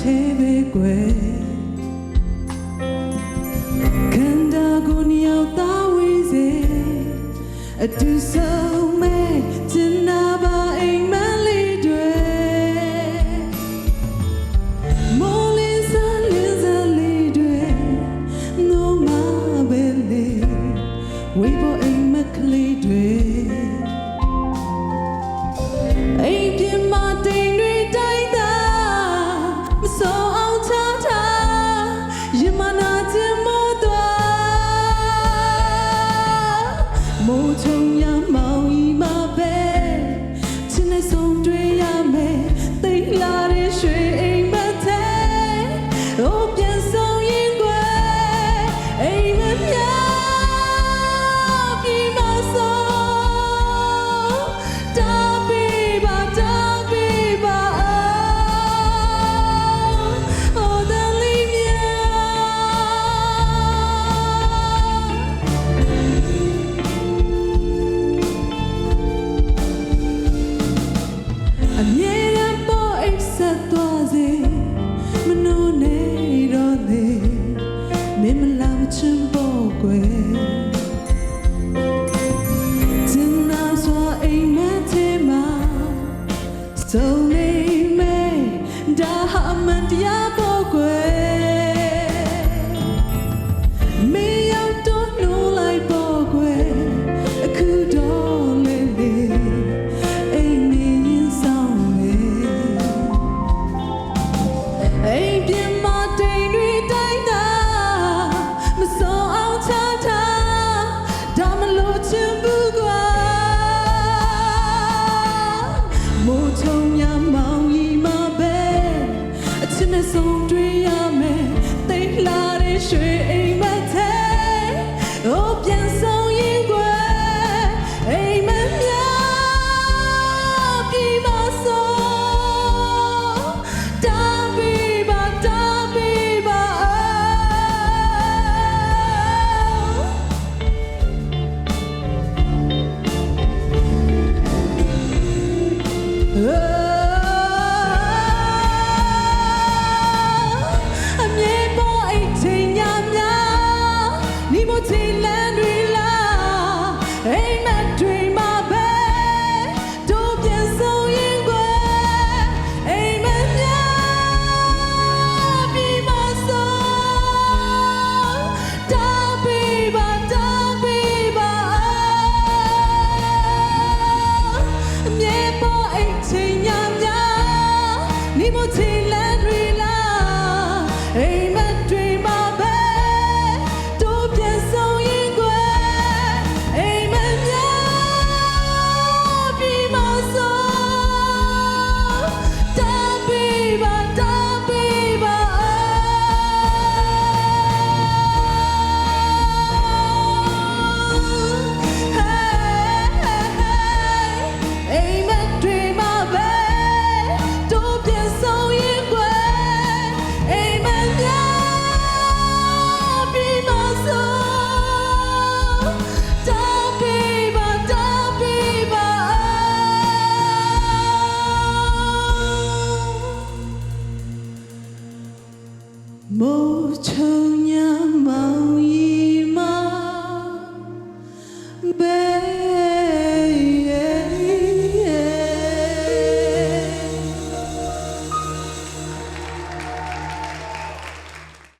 သေးပဲကွယ်ခန္ဓာကိုယ်ညောင်သားဝေးစေအတူဆုံးမဲ့ကျင်နာပါအိမ်မလေးတွေမိုးလင်းစလင်းစလေးတွေနှုံးမပဲလေဝေးပေါ်အိမ်မကလေးတွေအိမ်ပြမတဲ့ moment, yeah. 18 뭐 모청양